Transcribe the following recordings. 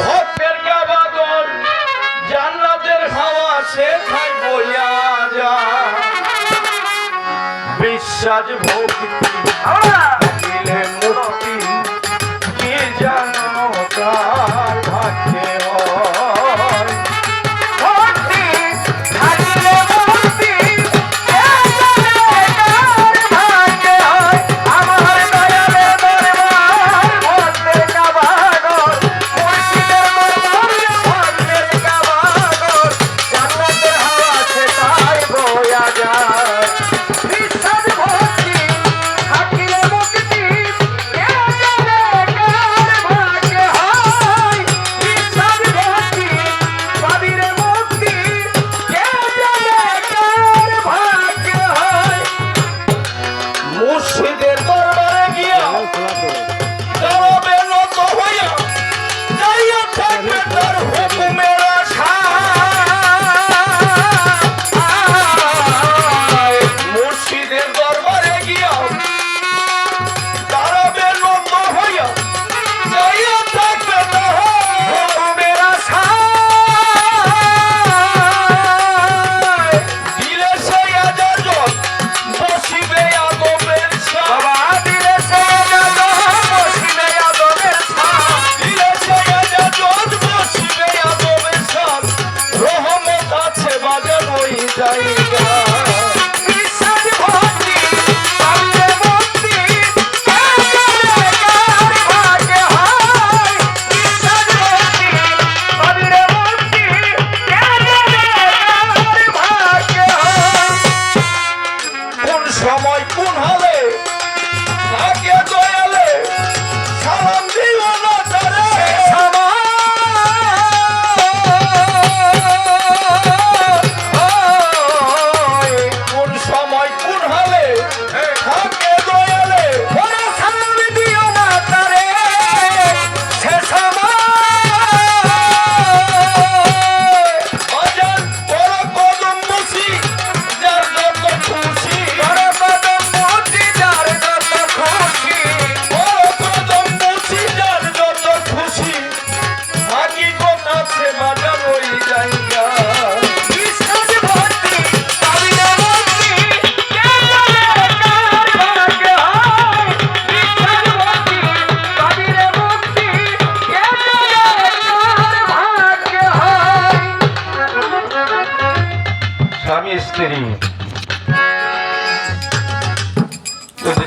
ভক্তের জান্নাতের হাওয়া সে খাই বইয়া যা বিশ্বাস ভক্তি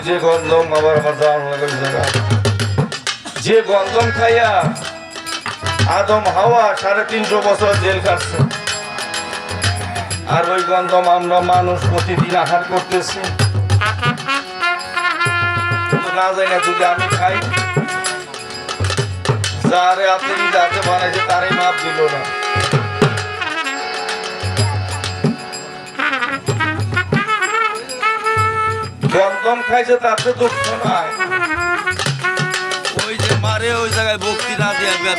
যে গন্ধম আমার যে গন্ধম খাইয়া আদম হাওয়া সাড়ে তিনশো বছর জেল কাটছে আর ওই গন্ধম আমরা মানুষ প্রতিদিন আহার করতেছি। না যাই না যদি আমি খাই, যারে আপনি যাতে বানাইছে তারই মাপ দিল না। গন্ধম খাইছে তাতে দুঃখ নাই। ওই যে মারে ওই জায়গায় ভক্তি না দিয়ে যে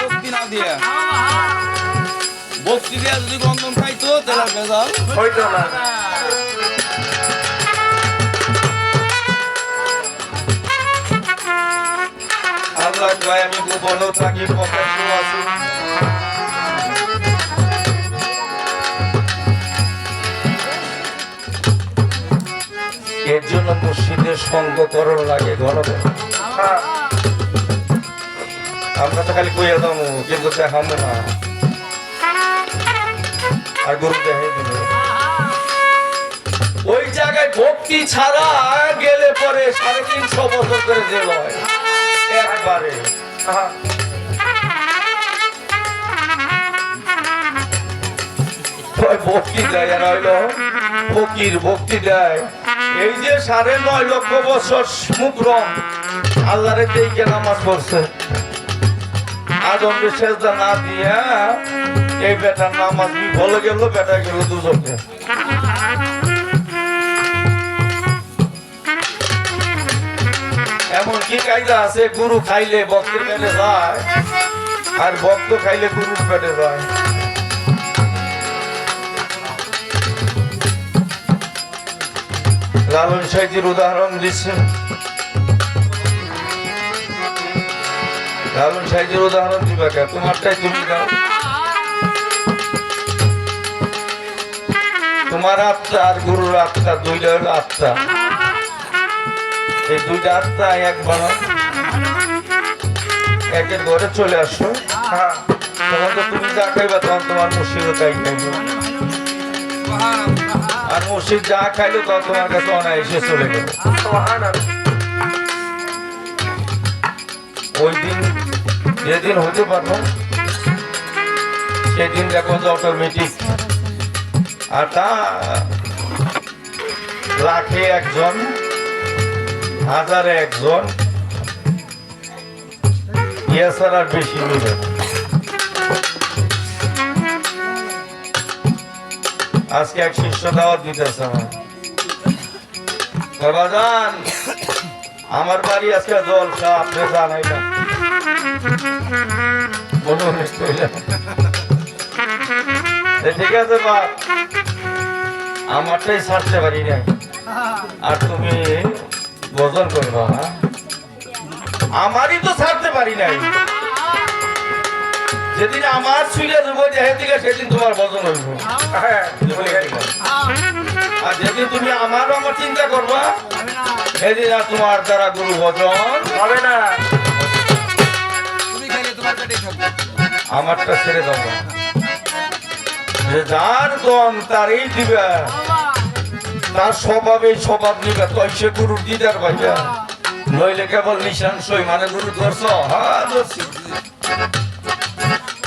ভক্তি না দিয়ে। ভক্তি দিয়ে যদি গন্ধম খাইতো তাহলে বেজাল হইতো না। আল্লাহ আমি গোপনও থাকি প্রকাশ্য আছি। মসজিদের সঙ্গ করণ লাগে আমরা তো খালি কইয়া দামু, কিন্তু দেখামো না। আর গরু দেখাই ওই জায়গায় ভক্তি ছাড়া গেলে পরে সাড়ে তিনশো বছর করে জেল হয়। একবারে। ভক্তি দেয় ফকির, ভক্তি দেয়। এই যে সাড়ে নয় লক্ষ বছর মুকরম আল্লাহরে দেখে নামাজ পড়ছে। সেজদা না দিয়া এই বেটার নামাজ বিফলে গেল, বেটা গেল দুজনকে। এমন কি কায়দা আছে, গুরু খাইলে ভক্তের পেটে যায়, আর বক্ত খাইলে গুরুর পেটে যায়। লালন সাইজির উদাহরণ দিচ্ছে লালন সাইজির উদাহরণ দিবা কে? তোমারটাই তুমি দাও। তোমার আত্মা আর গুরুর আত্মা, দুইটা হলো আত্মা। এই দুইটা আত্মা এক বানাও একের ঘরে চলে আসো। হ্যাঁ তুমি যা খাইবা তখন তোমার মুর্শিদও তাই খাইবে আর মুর্শিদ যা খাইলো তখন তোমার কাছে অনায়াসে চলে গেল ওই দিন, যেদিন হতে পারব, সেদিন দেখো যে অটোমেটিক আর তা লাখে একজন, হাজারে একজন আর বেশি মিলে। আজকে এক শিষ্য দাওয়াত দিতেছে আমার বাড়ি আজকে জলসা, আপনি ঠিক আছে, বা। আমারটাই ছাড়তে পারি নাই। আর তুমি বজন করবা হ্যাঁ? আমারই তো ছাড়তে পারি নাই। যেদিন আমার ছুঁলে দেবো যেদিকে সেদিন তোমার বজন হইব হ্যাঁ, আর যেদিন তুমি আমারও আমার চিন্তা করবা সেদিন আর তোমার দ্বারা গুরু ভজন হবে না। আমারটা ছেড়ে দেবো যে যার দম তারই দিবে। তার স্বভাবে স্বভাব নিবে। তই সে গুরুর দিদার ভাইয়া। নইলে কেবল নিশান সই মানে গুরু ধরছ হ্যাঁ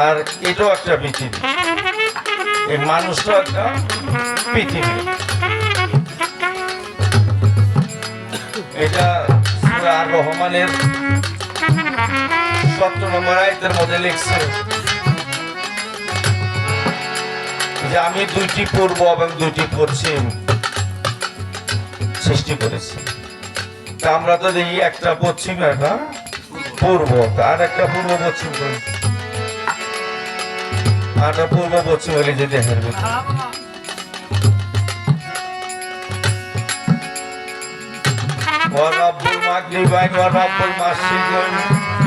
আর এটাও একটা পৃথিবী। এই মানুষটা একটা পৃথিবী। এটা আর রহমানের সত্তর নম্বর আয়তের মধ্যে লিখছে যে, আমি দুইটি পূর্ব এবং দুইটি পশ্চিম সৃষ্টি করেছি। তা আমরা তো দেখি একটা পশ্চিম একটা পূর্ব, আর একটা পূর্ব পশ্চিম করি একটা পূর্ব হলে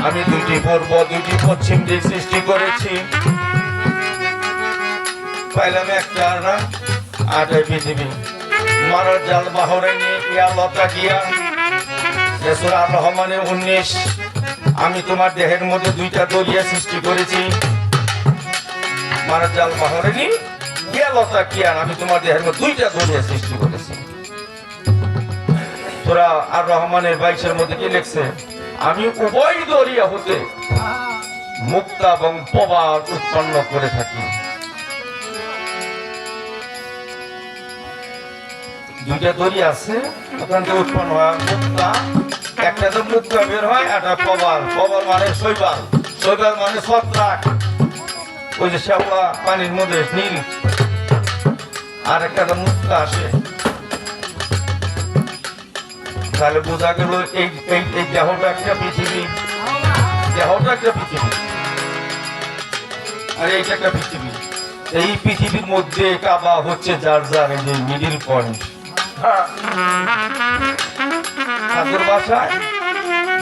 আমি দুটি পূর্ব দুটি পশ্চিম দিক সৃষ্টি করেছি। পাইলাম একটা না আটে পৃথিবী। মারার জাল বাহরাইনি ইয়া লতা গিয়া রহমানের উনিশ। আমি তোমার দেহের মধ্যে দুইটা দলিয়া সৃষ্টি করেছি। মারার জাল বাহরাইনি ইয়া লতা কিয়া আমি তোমার দেহের মধ্যে দুইটা দরিয়া সৃষ্টি করেছি। তোরা আর রহমানের বাইশের মধ্যে কি লিখছে? আমি উভয় দরিয়া হতে মুক্তা এবং প্রবাদ উৎপন্ন করে থাকি। দুইটা দড়ি আছে, ওখান থেকে উৎপন্ন হয় মুক্তা। একটা তো মুক্তা বের হয়, একটা প্রবাল। প্রবাল মানে শৈবাল। শৈবাল মানে ছত্রাক। ওই যে শ্যাওলা পানির মধ্যে নীল আর একটা মুক্তা আসে। তাহলে বোঝা গেল এই এই দেহটা একটা পৃথিবী। দেহটা একটা পৃথিবী। আর এইটা একটা পৃথিবী। এই পৃথিবীর মধ্যে কাবা হচ্ছে যার যার, এই যে মিডিল পয়েন্ট ঠাকুর বাসায়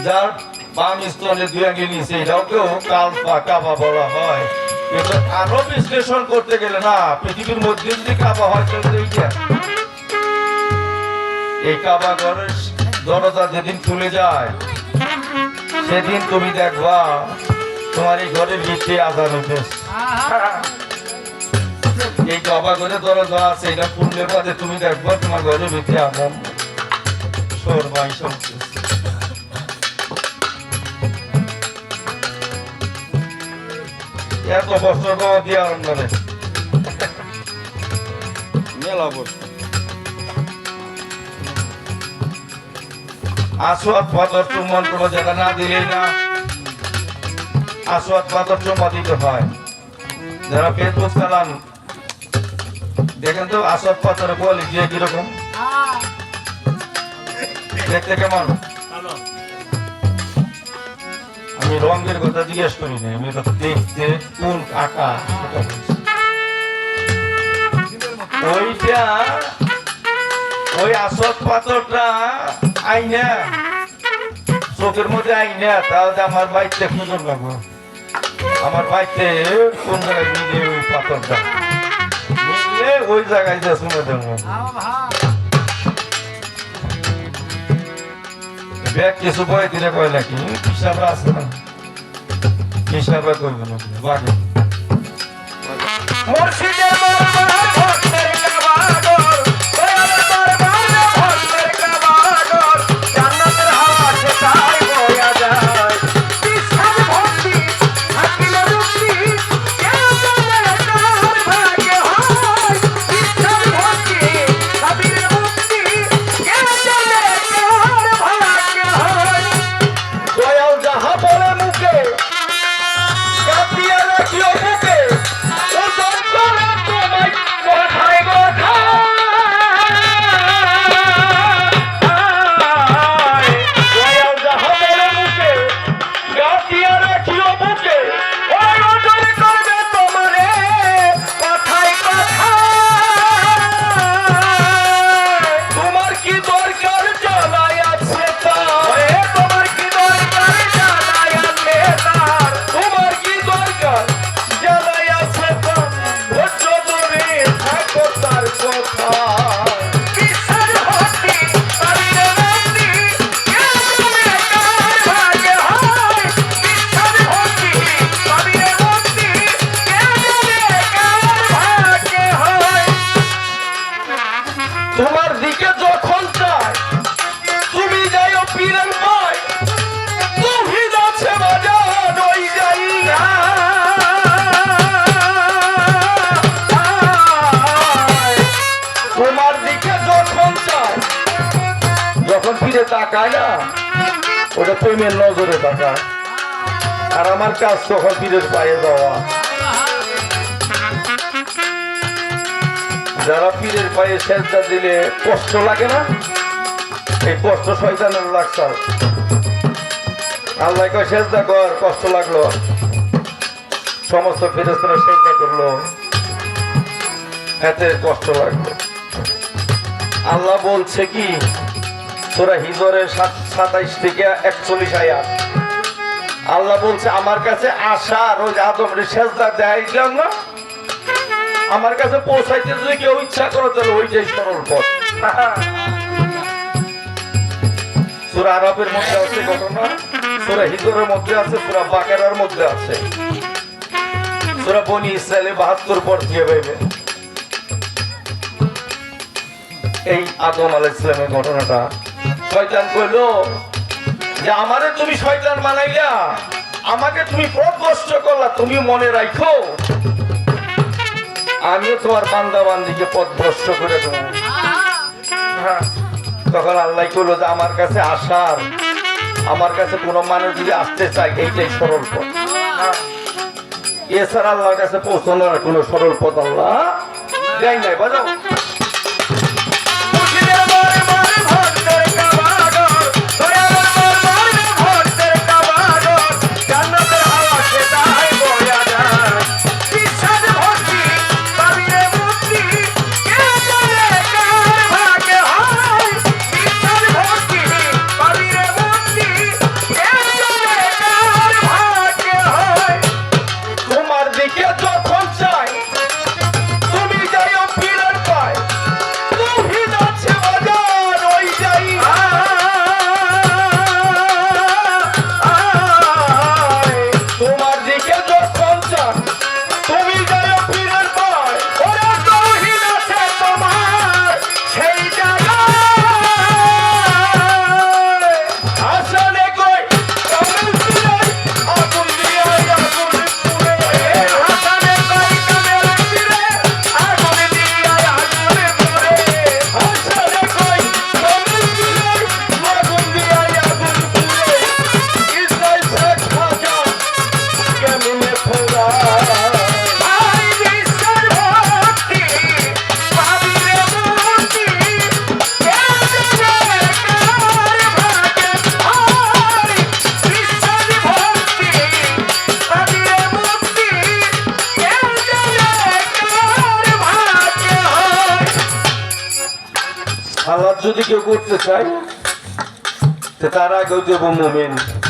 যার বাম স্তনে দুই আঙ্গি নিচে, এটাকেও কাল বা কাবা বলা হয়। আরও বিশ্লেষণ করতে গেলে না, পৃথিবীর মধ্যে এই কাবা দরজা যেদিন খুলে যায়, সেদিন তুমি দেখবা তোমার এই ঘরের ভিতরে আজান উঠেছে। এই কাবা ঘরে দরজা আছে, এটা খুললে পরে তুমি দেখবা তোমার ঘরের ভিতরে আজান। সোর ভাই এত বছর পাওয়া দিয়ে আরাম করে মেলা বস্ত্র আসোয়াদ পাথর চুম্বন কোনো জায়গা না দিলেই না। আসোয়াদ পাথর চুম্বা দিতে হয়। যারা ফেসবুক চালান দেখেন তো আসোয়াদ পাথরের কোয়ালিটি কীরকম হ্যাঁ। দেখতে কেমন? আমি রঙের কথা জিজ্ঞেস করি না আমি কথা দেখতে কোন কাকা? ওইটা ওই আসত পাথরটা আইনা, চোখের মধ্যে আইনা, তাহলে আমার বাইকটা খুঁজে লাগবো। আমার বাইকতে কোন জায়গায় মিলে ওই পাথরটা? ওই জায়গায় যা শুনে দেবো। ব্যাগ কিছু বয়ে দিলে কয় নাকি হিসাবে আছে না। হিসাবে করবে না। বাকি। তাকায় না। ওটা প্রেমের নজরে তাকায়। আর আমার কাজ তখন পীরের পায়ে দেওয়া। যারা পীরের পায়ে সেজদা দিলে কষ্ট লাগে না? এই কষ্ট শয়তানের লাগছে। আল্লাহ কয় সেজদা কর, কষ্ট লাগল। সমস্ত ফেরেস্তারা সেজদা করল। এতে কষ্ট লাগল। আল্লাহ বলছে কি তোরা হিজরের সাতাইশ থেকে একচল্লিশ আয়াত। আল্লাহ বলছে, আমার কাছে আসার ওই আদমের সেজদা দেখাইলাম না আমার কাছে পৌঁছাইতে যদি কেউ ইচ্ছা করো, তাহলে ওইটাই সরল পথ। সুরা আরবের মধ্যে আছে ঘটনা, সুরা হিজরের মধ্যে আছে, সুরা বাকেরার মধ্যে আছে। সুরা বনি ইসরায়েলে বাহাত্তর পর দিয়ে পাইবে এই আদম আলাহ ইসলামের ঘটনাটা শয়তান কইল যে আমারে তুমি শয়তান বানাইলা, আমাকে তুমি প্রকষ্ট করলা, তুমি মনে রাখো আমিও তোমার বান্দা বান্দিকে পথ ভ্রষ্ট করে দেবো। তখন আল্লাহ করল যে আমার কাছে আসার, আমার কাছে কোনো মানুষ যদি আসতে চায়, এইটাই সরল পথ। এছাড়া আল্লাহর কাছে পৌঁছানোর কোনো সরল পথ আল্লাহ যাই নাই বাজাও আল্লাহ যদি কেউ করতে চায় তো তার আগেও দেবো মোমেন্ট